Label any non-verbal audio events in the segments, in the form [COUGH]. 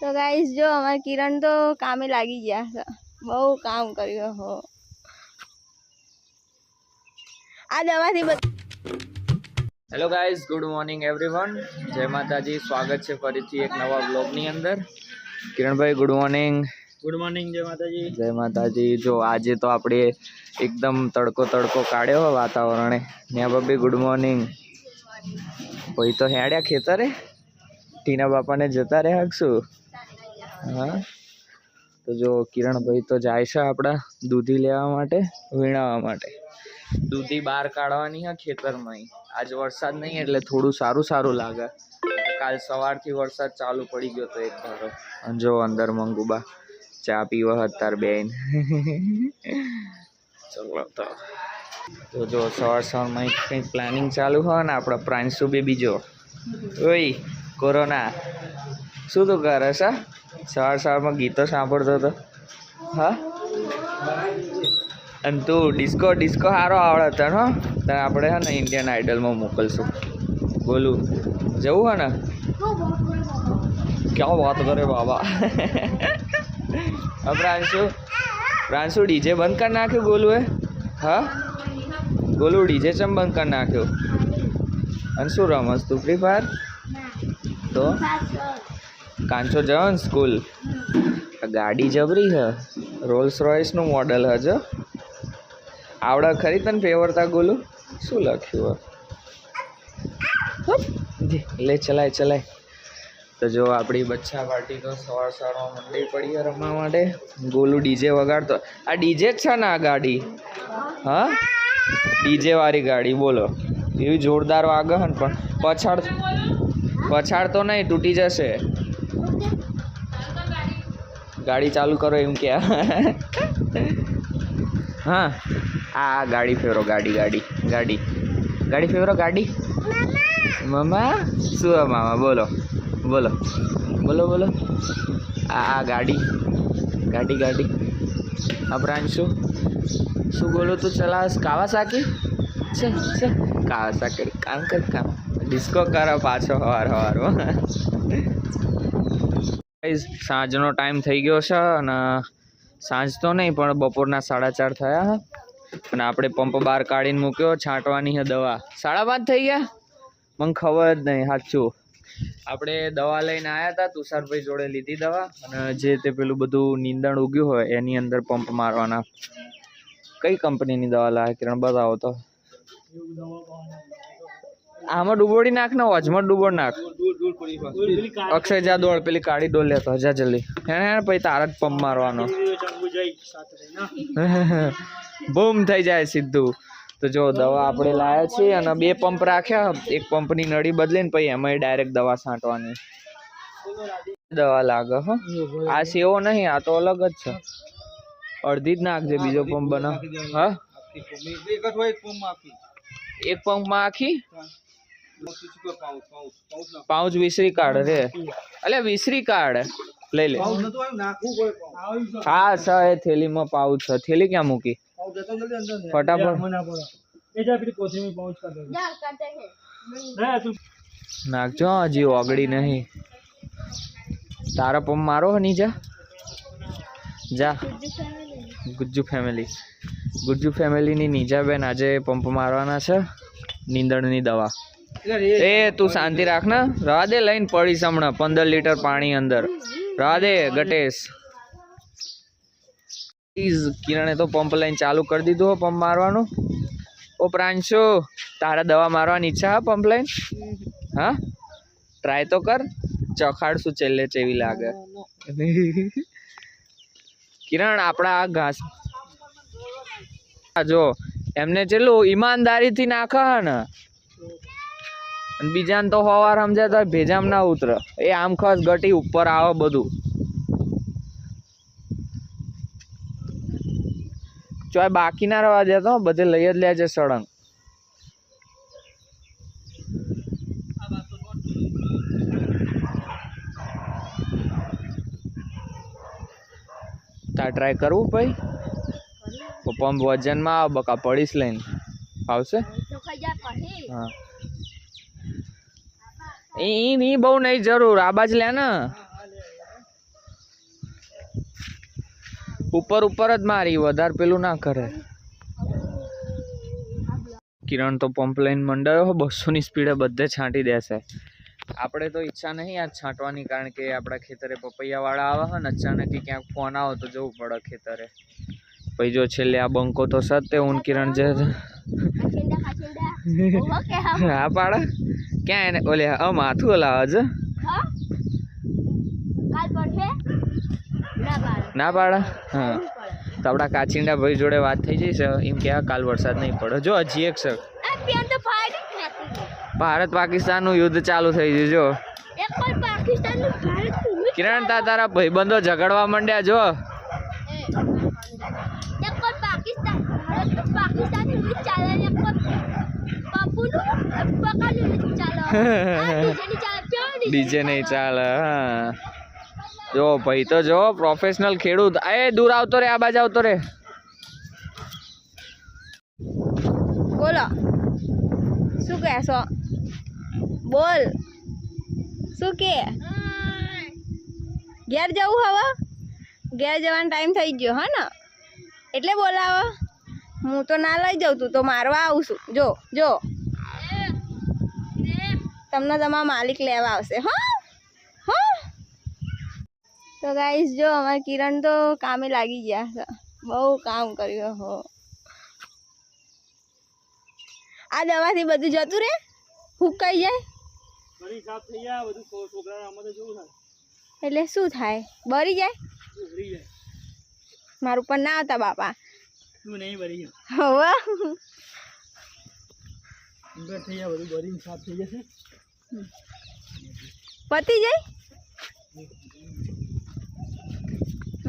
તો ગાઈશ જો અમારા કિરણ તો કામે લાગી ગયા છે. બહુ કામ કર્યું હો આ દવાથી hello guys good morning everyone જય માતાજી સ્વાગત છે ફરીથી એક નવા બ્લોગની અંદર. Kiranbhai good morning good morning Jai Mataji. Jai માતાજી. જો આજે તો આપણે એકદમ તડકો તડકો કાઢ્યો હોય વાતાવરણે. ન્યા ભાભી ગુડ મોર્નિંગ કોઈ તો હેડ્યા ખેતરે? ટીના બાપાને જતા રહ્યા હકશું હા. તો જો કિરણભાઈ તો જાય છે આપણા દૂધી લેવા માટે, વીણાવા માટે. દૂધી બહાર કાઢવાની હા ખેતરમાં આજ વરસાદ નહીં એટલે થોડું સારું સારું લાગે. કાલ સવારથી વરસાદ ચાલુ પડી ગયો તો એક ધારો. અને જો અંદર મંગુબા ચા પીવા હતા બેન. ચલો તો. તો જો સવાર સવારમાં કંઈક પ્લાનિંગ ચાલુ હોય ને આપણા પ્રાંશુ બી બીજો ઓય, કોરોના. શું તું કરે છે? સવાર સવારમાં ગીતો સાંભળતો હતો હા? અને તું ડિસ્કો ડિસ્કો સારો આવડે તને હો. તને આપણે હે ને ઇન્ડિયન આઇડલમાં મોકલશું. બોલું. જવું હે ને? ક્યાં વાત કરે બાબા? પ્રાંશુ. પ્રાંશુ ડીજે બંધ કરી નાખ્યું ગોલુએ હા? ગોલું ડીજે ચમ બંધ કરી નાખ્યું? અને શું રમસ તું, ફ્રી ફાયર? તો? કાંચો જવાન સ્કૂલ. ગાડી જબરી છે રોલ્સ રોયસનું મોડલ હજો આવડે ખરી તને ફેવરતા ગોલું? શું લખ્યું હ? લે, ચલાય ચલાય. તો જો આપણી બચ્ચા પાર્ટી તો સવાર સવારમાં મંડી પડી રમવા માટે. ગોલું ડીજે વગાડતો. આ ડીજે જ છે ને આ ગાડી? હા? ડીજે વાળી ગાડી, બોલો. એવી જોરદાર વાગે હે ને પણ. પછાડ પછાડ તો નહીં, તૂટી જશે. ગાડી ચાલુ કરો એમ કે. હા, આ ગાડી ફેરો, ગાડી ગાડી ગાડી. ગાડી ફેરો, ગાડી? મમ્મા? શું મામા? બોલો બોલો બોલો બોલો. આ આ ગાડી ગાડી ગાડી. આ શું? શું બોલો તું? ચલાસ કાવાસાકી? છે છે કાવાસાકી, કામ કર, કામ. ડિસ્કો કરો પાછો, હવાર હવારમાં Guys, સાંજનો ટાઈમ થઈ ગયો છે અને સાંજ તો નહીં પણ બપોરના સાડા ચાર થયા અને આપણે પંપ બહાર કાઢીને મૂક્યો છાંટવાની છે દવા. સાડા પાંચ થઈ ગયા? મને ખબર જ નહીં સાચું. આપણે દવા લઈને આવ્યા હતા તુષારભાઈ જોડે લીધી દવા. અને જે તે પેલું બધું નીંદણ ઉગ્યું હોય એની અંદર પંપ મારવાના. કઈ કંપનીની દવા લાવે કિરણ? બતાવો તો. આમાં ડૂબોડી નાખ ને વચમાં ડૂબોડ નાખ. અક્ષય જા દોડ પેલી કાળી ડોલ લેતો જા જલ્દી. હેને હે પછી તાર જ પંપ મારવાનો. [LAUGHS] બૂમ થઈ જાય સીધું. તો જો દવા આપણે લાયા છીએ અને બે પંપ રાખ્યા. એક પંપની નળી બદલીને પછી એમાં ડાયરેક્ટ દવા છાંટવાની. દવા લાગે હો. આ સેવો નહીં આ તો અલગ જ છે. અડધી જ નાખજે બીજો પંપ બનાવ. હા? એક પંપમાં આખી? પાઉચ વિસરી કાઢ રે. અલે વિસરી કાઢ. લઈ લે. હા છે એ થેલીમાં પાઉચ છે થેલી ક્યાં મૂકી? ફટાફટ. નાખજો હજી ઓગળી નહીં. તારા પંપ મારો નીજા જા. ગુજ્જુ ફેમિલી. ગુજ્જુ ફેમિલીની નીજાબેન આજે પંપ મારવાના છે. નીંદણની દવા. એ તું શાંતિ રાખ ને. રવા દે પડીશ હમણાં પંદર લીટર પાણી અંદર. રવા ગટેશ. કિરણે તો પંપ લઈને ચાલુ કરી દીધું હો પંપ મારવાનું. ઓ પ્રાંશુ, તારા દવા મારવાની ઈચ્છા હા પંપ લઈને? હા? ટ્રાય તો કર. ચખાડશું છેલ્લે ચેવી લાગે. કિરણ, આપણા આ ઘાસ જો, એમને ચેલું ઈમાનદારીથી નાખા ને અને બીજાને તો હવાર સમજાય તો ભેજામ ના ઉતરે. એ આમ ખસ ગટી ઉપર આવે બધું. ચોય બાકી ના રહેવા દેતો બધે લઈ જ લેજે સળંગ. તા ટ્રાય કરવું ભાઈ? પંપ વજનમાં આવે બકા પડીશ લઈને. આવશે? હા. એ ઈ બહુ નહીં જરૂર. આ બાજ લે ને. ઉપર ઉપર જ મારી વધારે પેલું ના કરે. કિરણ તો પંપ લઈને મંડાયો બસોની સ્પીડે બધે છાંટી દેશે. આપણે તો ઈચ્છા નહીં આ છાંટવાની કારણ કે આપણા ખેતરે પપૈયાવાળા આવે છે ને અચાનકથી ક્યાંક ફોન આવે તો જવું પડે ખેતરે. પછી જો છેલ્લે આ બંકો તો સત્ય ઊન કિરણ જે હા પાડે. ક્યાં એને ઓલે આ માથું હલાવે છે? ના પાડે. હા. તો આપણા કાચિંડા ભાઈ જોડે વાત થઈ જઈશ એમ કે કાલ વરસાદ નહીં પડે. જો હજી એક સર ભારત પાકિસ્તાનનું યુદ્ધ ચાલુ થઈ ગયું જો. કિરણ તા તારા ભાઈબંધો ઝઘડવા માંડ્યા જો. પાકિસ્તાન પાકિસ્તાન યુદ્ધ ચાલે ડીજે નહીં ચાલે હા જો ભાઈ તો જો પ્રોફેશનલ ખેડૂત એ દૂર આવતો રે આ બાજુ આવતો રે બોલો શું કહેશો બોલ શું કે ઘેર જવું હવે ઘેર જવાનો ટાઈમ થઈ ગયો હા ને? એટલે બોલાવો. હું તો ના લઈ જાઉં તું તો મારવા આવું છું. જો જો. તમને તમારા માલિક લેવા આવશે હા? હા? તો ગાઈસ જો અમારા કિરણ તો કામે લાગી ગયા. છે બહુ કામ કર્યું હો. આ દવાથી બધું જતું રે? હુકાઈ જાય? બધી સાફ થઈ જાય બધું છો- છોકરા આમાં તો જેવું થાય. એટલે શું થાય? બરી જાય? ઉભરી જાય. મારું પણ ના આવતા બાપા. તું નહીં ભરી જાય હવે. ઉભર થઈ જાય બધું ભરીને સાફ થઈ જશે પતી જાય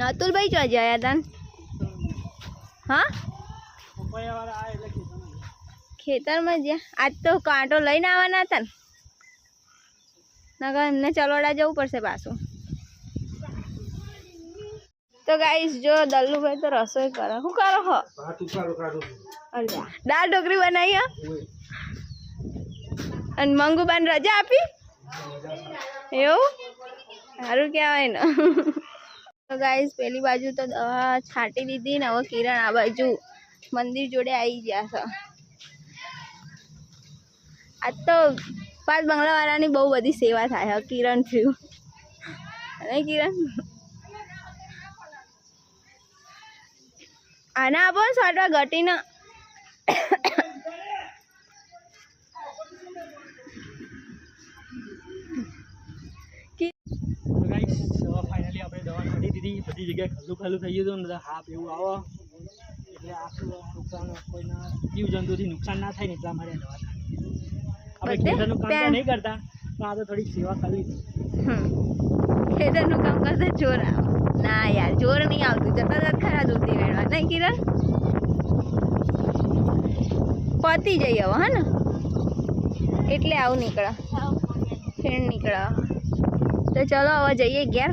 અતુલભાઈ ચો જયા તન હા? ખેતરમાં ખેતરમાં જ્યાં. આજ તો કાંટો લઈને આવવાના હતા ને. નકર એમને ચલોડા જવું પડશે પાછું. તો ગાઈસ જો દલ્લુભાઈ તો રસોઈ કરે. શું કરો હો? દાળ ઢોકરી બનાવી હો? અને મંગુબાન રજા આપી? એવું? સારું કહેવાય ને. તો પેલી બાજુ તો દવા છાંટી દીધી ને હવે કિરણ આ બાજુ મંદિર જોડે આવી ગયા છે. આજ તો પાંચ બંગલાવાળાની બહુ બધી સેવા થાય કિરણ થયું. અને કિરણ? આના આપો ને સ્વાટવા ઘટીને તો ગાઈસ દવા ફાઇનલી આપણે દવા બધી જગ્યાએ ખાલું ખાલું થઈ ગયું હતું ને એવું આવો. એટલે આખું નુકસાન કોઈના જીવજંતુથી નુકસાન ના થાય ને એટલા માટે દવા આપણે ખેતરનું કામ તો નહીં કરતા પણ આ તો થોડી સેવા કરવી હમ. ખેતરનું કામ કરતા જોર આવે. ના યાર જોર નહીં આવતું. જતા જતા ખરા દૂધી વેણવા નહીં કિરણ? પતી જઈ હવે હા ને? એટલે આવું નીકળે. ફેણ નીકળે. તો ચલો હવે જઈએ ઘેર.